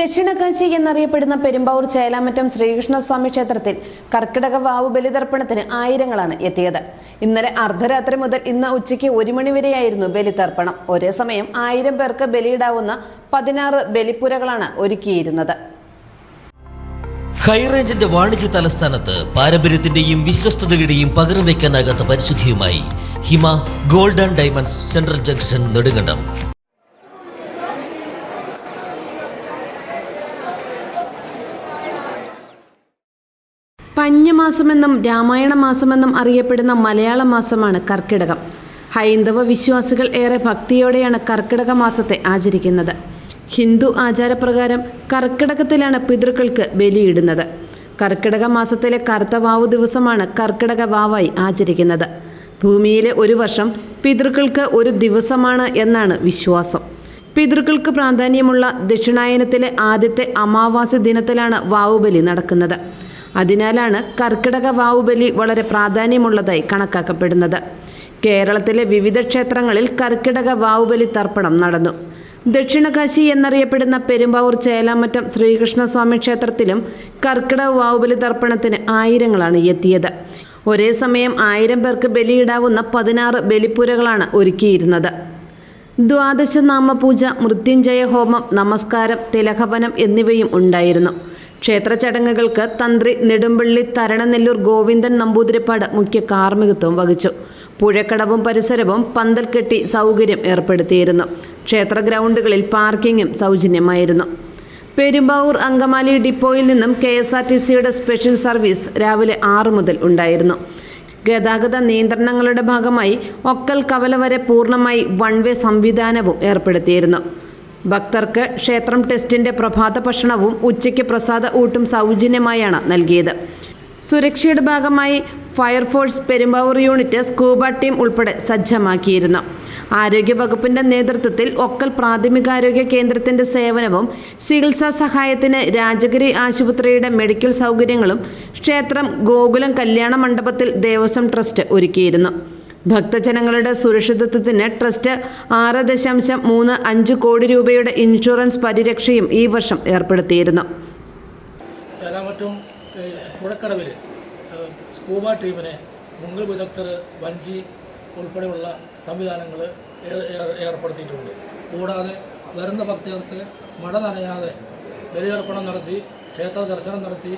ദക്ഷിണകാശി എന്നറിയപ്പെടുന്ന പെരുമ്പാവൂർ ചേലാമറ്റം ശ്രീകൃഷ്ണസ്വാമി ക്ഷേത്രത്തിൽ കർക്കിടക വാവ് ബലിതർപ്പണത്തിന് ആയിരങ്ങളാണ് എത്തിയത്. ഇന്നലെ അർദ്ധരാത്രി മുതൽ ഇന്ന് ഉച്ചയ്ക്ക് ഒരു മണിവരെയായിരുന്നു ബലിതർപ്പണം. ഒരേ സമയം ആയിരം പേർക്ക് ബലിയിടാവുന്ന പതിനാറ് ബലിപ്പുരകളാണ് ഒരുക്കിയിരുന്നത്. ഹൈറേഞ്ചിന്റെ വാണിജ്യ തലസ്ഥാനത്ത് പാരമ്പര്യത്തിന്റെയും വിശ്വസ്തതയുടെയും പകരം വയ്ക്കാനാകാത്ത പരിശുദ്ധിയുമായി Hima gold and diamonds central junction Nedumkandam. പഞ്ഞമാസമെന്നും Ramayana മാസമെന്നും അറിയപ്പെടുന്ന മലയാള മാസമാണ് കർക്കിടകം. ഹൈന്ദവ വിശ്വാസികൾ ഏറെ ഭക്തിയോടെയാണ് കർക്കിടക മാസത്തെ ആചരിക്കുന്നത്. ഹിന്ദു ആചാരപ്രകാരം കർക്കിടകത്തിലാണ് പിതൃക്കൾക്ക് ബലിയിടുന്നത്. കർക്കിടക മാസത്തിലെ കറുത്ത വാവു ദിവസമാണ് കർക്കിടക വാവായി ആചരിക്കുന്നത്. ഭൂമിയിലെ ഒരു വർഷം പിതൃക്കൾക്ക് ഒരു ദിവസമാണ് എന്നാണ് വിശ്വാസം. പിതൃക്കൾക്ക് പ്രാധാന്യമുള്ള ദക്ഷിണായനത്തിലെ ആദ്യത്തെ അമാവാസി ദിനത്തിലാണ് വാവുബലി നടക്കുന്നത്. അതിനാലാണ് കർക്കിടക വാവുബലി വളരെ പ്രാധാന്യമുള്ളതായി കണക്കാക്കപ്പെടുന്നത്. കേരളത്തിലെ വിവിധ ക്ഷേത്രങ്ങളിൽ കർക്കിടക വാവുബലി തർപ്പണം നടന്നു. ദക്ഷിണകാശി എന്നറിയപ്പെടുന്ന പെരുമ്പാവൂർ ചേലാമറ്റം ശ്രീകൃഷ്ണസ്വാമി ക്ഷേത്രത്തിലും കർക്കിടക വാവുബലി തർപ്പണത്തിന് ആയിരങ്ങളാണ് എത്തിയത്. ഒരേ സമയം ആയിരം പേർക്ക് ബലിയിടാവുന്ന പതിനാറ് ബലിപ്പുരകളാണ് ഒരുക്കിയിരുന്നത്. ദ്വാദശ നാമപൂജ മൃത്യുഞ്ജയ ഹോമം നമസ്കാരം തിലഹവനം എന്നിവയും ഉണ്ടായിരുന്നു. ക്ഷേത്ര ചടങ്ങുകൾക്ക് തന്ത്രി നെടുമ്പള്ളി തരണനെല്ലൂർ ഗോവിന്ദൻ നമ്പൂതിരിപ്പാട് മുഖ്യ കാർമ്മികത്വം വഹിച്ചു. പുഴക്കടവും പരിസരവും പന്തൽ കെട്ടി സൗകര്യം ഏർപ്പെടുത്തിയിരുന്നു. ക്ഷേത്ര ഗ്രൗണ്ടുകളിൽ പാർക്കിങ്ങും സൗജന്യമായിരുന്നു. പെരുമ്പാവൂർ അങ്കമാലി ഡിപ്പോയിൽ നിന്നും കെ എസ് ആർ ടി സിയുടെ സ്പെഷ്യൽ സർവീസ് രാവിലെ ആറ് മുതൽ ഉണ്ടായിരുന്നു. ഗതാഗത നിയന്ത്രണങ്ങളുടെ ഭാഗമായി ഒക്കൽ കവല വരെ പൂർണമായി വൺ വേ സംവിധാനവും ഏർപ്പെടുത്തിയിരുന്നു. ഭക്തർക്ക് ക്ഷേത്രം ടെസ്റ്റിന്റെ പ്രഭാത ഭക്ഷണവും ഉച്ചയ്ക്ക് പ്രസാദ ഊട്ടും സൗജന്യമായാണ് നൽകിയത്. സുരക്ഷയുടെ ഭാഗമായി fire force Perumbavoor unit scuba team ഉൾപ്പെടെ സജ്ജമാക്കിയിരുന്നു. ആരോഗ്യവകുപ്പിന്റെ നേതൃത്വത്തിൽ ഒക്കൽ പ്രാഥമികാരോഗ്യ കേന്ദ്രത്തിന്റെ സേവനവും ചികിത്സാ സഹായത്തിന് രാജഗിരി ആശുപത്രിയുടെ മെഡിക്കൽ സൗകര്യങ്ങളും ക്ഷേത്രം ഗോകുലം കല്യാണ മണ്ഡപത്തിൽ ദേവസ്വം ട്രസ്റ്റ് ഒരുക്കിയിരുന്നു. ഭക്തജനങ്ങളുടെ സുരക്ഷിതത്വത്തിന് ട്രസ്റ്റ് ആറ് ദശാംശം മൂന്ന് അഞ്ച് കോടി രൂപയുടെ ഇൻഷുറൻസ് പരിരക്ഷയും ഈ വർഷം ഏർപ്പെടുത്തിയിരുന്നു. ചേലാമറ്റും പുഴക്കടവിൽ സ്കൂബ ടീമിനെ മുങ്ങൽ വിദഗ്ധർ വഞ്ചി ഉൾപ്പെടെയുള്ള സംവിധാനങ്ങൾ ഏർപ്പെടുത്തിയിട്ടുണ്ട്. കൂടാതെ വരുന്ന ഭക്തർക്ക് മഴ നനയാതെ ബലിതർപ്പണം നടത്തി ക്ഷേത്ര ദർശനം നടത്തി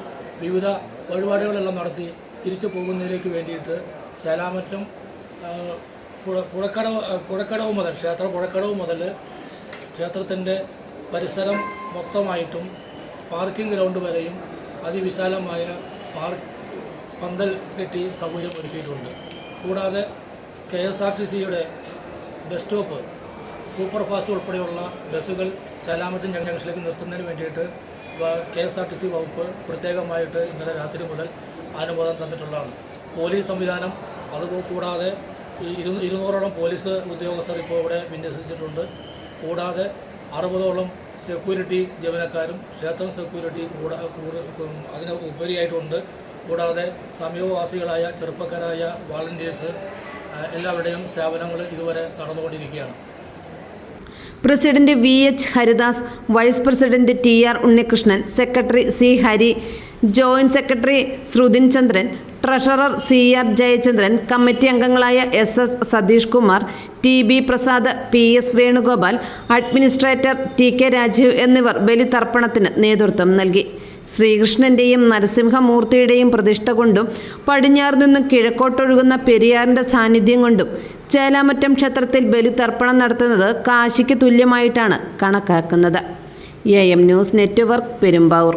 വിവിധ വഴിപാടുകളെല്ലാം നടത്തി തിരിച്ചു പോകുന്നതിലേക്ക് വേണ്ടിയിട്ട് ചേലാമറ്റം പുഴക്കടവ് പുഴക്കടവ് മുതൽ ക്ഷേത്ര പുഴക്കടവ് മുതൽ ക്ഷേത്രത്തിന്റെ പരിസരം മൊത്തമായിട്ടും പാർക്കിംഗ് ഗ്രൗണ്ട് വരെയും അതിവിശാലമായ പാർക്ക് പന്തൽ കെട്ടി സൗകര്യം ഒരുക്കിയിട്ടുണ്ട്. കൂടാതെ കെ എസ് ആർ ടി സിയുടെ ബസ് സ്റ്റോപ്പ് സൂപ്പർ ഫാസ്റ്റ് ഉൾപ്പെടെയുള്ള ബസ്സുകൾ ചേലാമറ്റം ജംഗ്ഷനിലേക്ക് നിർത്തുന്നതിന് വേണ്ടിയിട്ട് K S R T C വകുപ്പ് പ്രത്യേകമായിട്ട് ഇന്നലെ രാത്രി മുതൽ അനുമോദം തന്നിട്ടുള്ളതാണ്. പോലീസ് സംവിധാനം അതുകൂടാതെ ഇരു ഇരുന്നൂറോളം പോലീസ് ഉദ്യോഗസ്ഥർ ഇപ്പോൾ ഇവിടെ വിന്യസിച്ചിട്ടുണ്ട്. കൂടാതെ അറുപതോളം സെക്യൂരിറ്റി ജീവനക്കാരും ക്ഷേത്രം സെക്യൂരിറ്റി കൂടാ അതിന് ഉപരിയായിട്ടുണ്ട്. കൂടാതെ സമീപവാസികളായ ചെറുപ്പക്കാരായ വാളണ്ടിയേഴ്സ് എല്ലാവരുടെയും സേവനങ്ങൾ ഇതുവരെ നടന്നുകൊണ്ടിരിക്കുകയാണ്. President V H Haridas vice president T R Unnikrishnan secretary C Hari joint secretary Shruthin Chandran treasurer C R Jayachandran committee അംഗങ്ങളായ S S Satheesh Kumar T B Prasad P S Venugopal administrator T K Rajeev എന്നിവർ ബലിതർപ്പണത്തിന് നേതൃത്വം നൽകി. ശ്രീകൃഷ്ണന്റെയും നരസിംഹമൂർത്തിയുടെയും പ്രതിഷ്ഠ കൊണ്ടും പടിഞ്ഞാറ് നിന്ന് കിഴക്കോട്ടൊഴുകുന്ന പെരിയാറിന്റെ സാന്നിധ്യം കൊണ്ടും ചേലാമറ്റം ക്ഷേത്രത്തിൽ ബലിതർപ്പണം നടത്തുന്നത് കാശിക്ക് തുല്യമായിട്ടാണ് കണക്കാക്കുന്നത്. A M news network Perumbavoor.